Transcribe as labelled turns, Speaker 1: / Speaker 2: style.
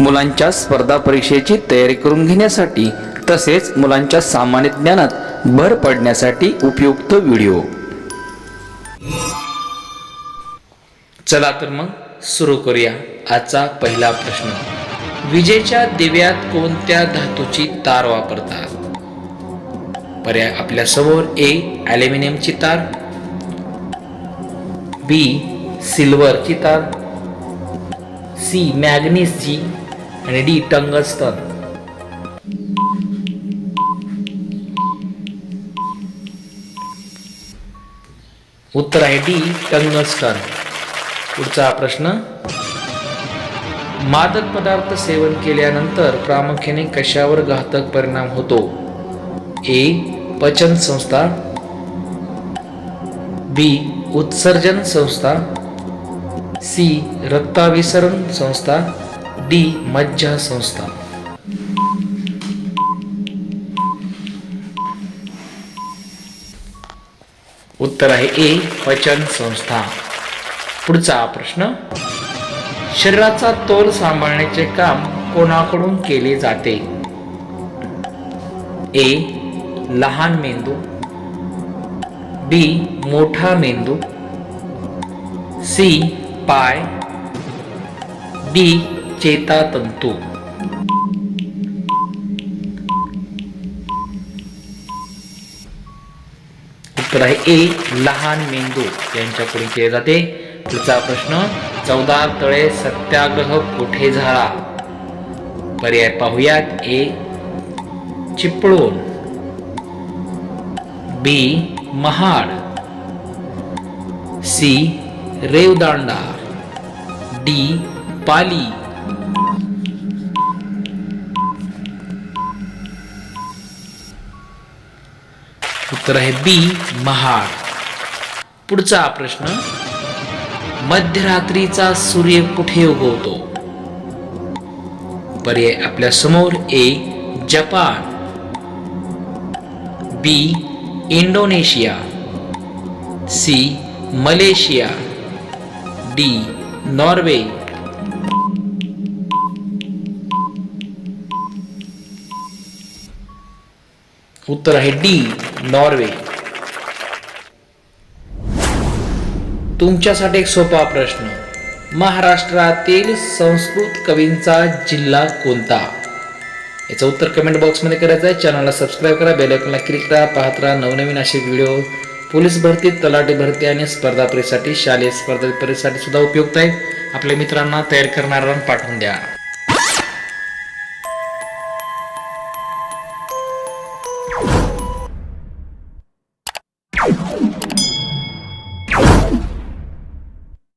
Speaker 1: मुलांच्या स्पर्धा परीक्षेची तयारी करून घेण्यासाठी तसेच मुलांच्या सामान्य ज्ञानात भर पडण्यासाठी उपयुक्त व्हिडिओ. चला तर मग सुरू करूया आजचा पहिला प्रश्न. विजेच्या दिव्यात कोणत्या धातूची तार वापरतात? पर्याय आपल्यासमोर ए ॲल्युमिनियमची तार. बी सिल्वरची तार. सी मॅग्नीसची. आणि डी टंगस्टन उत्तर आहे डी टंगस्टन पुढचा प्रश्न. मादक पदार्थ सेवन केल्यानंतर प्रामुख्याने कशावर घातक परिणाम होतो? ए पचन संस्था. बी उत्सर्जन संस्था. सी रक्ताभिसरण संस्था. डी मज्जा संस्था. उत्तर आहे ए पचन संस्था. पुढचा प्रश्न शरीराचा तोल सांभाळण्याचे काम कोणाकडून केले जाते? ए लहान मेंदू. बी मोठा मेंदू. सी पाय. डी चेतातंतू. उत्तर आहे ए लहान मेंदू. यांच्याकडून केले जाते. पुढचा प्रश्न चौदा तळे सत्याग्रह कुठे झाला? पर्याय पाहूयात. A Chiplun. B Mahad. C Revdanda. D Pali. उत्तर आहे बी महाड. पुढचा प्रश्न मध्यरात्रीचा सूर्य कुठे उगवतो? पर्याय आपल्यासमोर A Japan. B Indonesia. C Malaysia. D Norway. उत्तर आहे डी नॉर्वे. तुमच्यासाठी एक सोपा प्रश्न. महाराष्ट्रातील संस्कृत कवींचा जिल्हा कोणता? याचं उत्तर कमेंट बॉक्समध्ये करायचं आहे. चॅनलला सबस्क्राईब करा बेलायकॉनला क्लिक करा पाहत राहा नवनवीन असे व्हिडिओ पोलीस भरती तलाठी भरती आणि स्पर्धा परीक्षेसाठी शालेय स्पर्धा परीक्षेसाठी सुद्धा उपयुक्त आहे. आपल्या मित्रांना तयार करणाऱ्यांना पाठवून द्या.